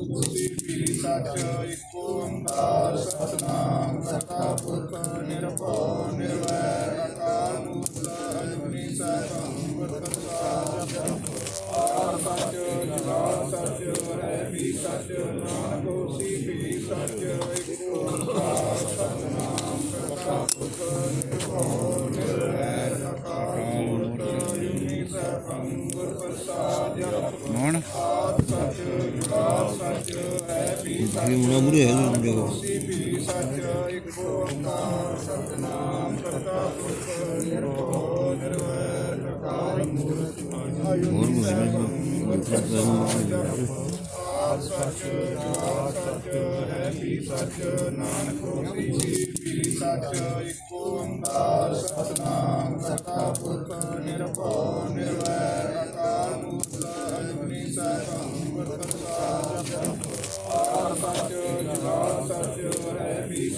ਸੱਚ ਇਕ ਓੰਕਾਰ ਸਤਨਾਮ ਕਰਤਾ ਪੁਰਖ ਨਿਰਭਉ ਨਿਰਵੈਰ ਅਕਾਲ ਮੂਰਤ ਅਜੂਨੀ ਸੈਭੰ ਗੁਰ ਪ੍ਰਸਾਦਿ ਆਰ ਸੱਚ ਜੁਗਾਦ ਸੱਚ ਹੈ ਵੀ ਸੱਚ ਨਾਨਕ ਹੋਸੀ ਵੀ ਸੱਚ ਇਕ ਓੰਕਾਰ ਸਤਨਾਮ ਕਰਤਾ ਪੁਰਖ ਨਿਰਭਉ ਨਿਰਵੈਰ ਅਕਾਲ ਮੂਰਤ ਅਜੂਨੀ ਸੈਭੰ ਗੁਰ ਪ੍ਰਸਾਦਿ ਕੌਣ ਇਹ ਮੁੰਡਾ ਮੁਰੇ ਹੈ ਨਾ ਜਗੋ ਹੋਸੀ ਵੀ ਸੱਚ ਇਕ ਓੰਕਾਰ ਸਤਨਾਮ ਕਰਤਾ ਪੁਰਖ ਨਿਰਭਉ ਨਿਰਵੈਰ ਅਕਾਲ ਮੂਰਤ ਹੋਰ ਕੋਈ ਨਹੀਂ ਆਦ ਸੱਚ ਜੁਗਾਦ ਸੱਚ ਹੈ ਵੀ ਸੱਚ ਨਾਨਕ ਹੋਸੀ ਵੀ ਸੱਚ ਇਕ ਓੰਕਾਰ ਸਤਨਾਮ ਕਰਤਾ ਪੁਰਖ ਨਿਰਭਉ ਨਿਰਵੈਰ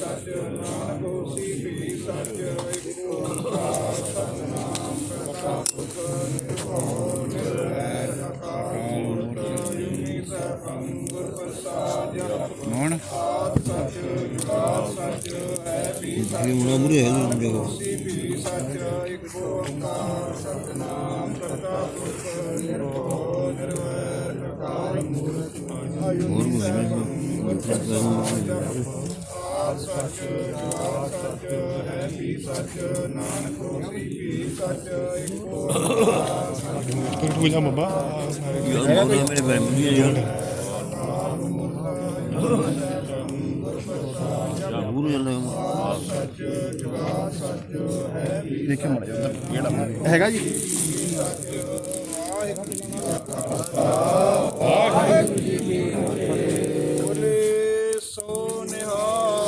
ਸੱਚ ਨਾਨਕ ਹੋਸੀ ਵੀ ਸੱਚ ਇਕ ਓੰਕਾਰ ਸਤਨਾਮ ਕਰਤਾ ਨਿਰਭਉ ਨਿਰਵੈਰ ਅਕਾਲ ਮੂਰਤ ਅਜੂਨੀ ਗੁਰ ਪ੍ਰਸਾਦਿ ਕੌਣ? ਆਦ ਸੱਚ ਜੁਗਾਦ ਸੱਚ ਹੈ ਵੀ ਇਹ ਮੁੰਡਾ ਮੁਰੇ ਹੈ ਨਾ ਜਗੋ ਵੀ ਸੱਚ ਇਕ ਓੰਕਾਰ ਸਤਨਾਮ ਕਰਤਾ ਨਿਰਭਉ ਨਿਰਵੈਰ ਅਕਾਲ ਮੂਰਤ ਹੋਰ ਕੋਈ ਨਹੀਂ। ਆਦ ਸੱਚ ਜੁਗਾਦ ਸੱਚ ਹੈ ਵੀ ਸੱਚ ਨਾਨਕ ਹੋਸੀ ਵੀ ਸੱਚ ਇਕ ਓੰਕਾਰ ਤੂੰ ਜਾ ਬੱਬਾ ਯਾਰ ਬੋਲ ਮੇਰੇ ਬਾਰੇ ਮੁੰਡੀ ਯਾਰ ਪੂਰਾ ਜਾਂਦਾ ਦੇਖੇ। ਮੜ ਜਾ ਕਿਹੜਾ ਹੈਗਾ ਜੀ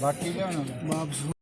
ਬਾਕੀ ਲਿਆਉਣਾ। ਵਾਪਸ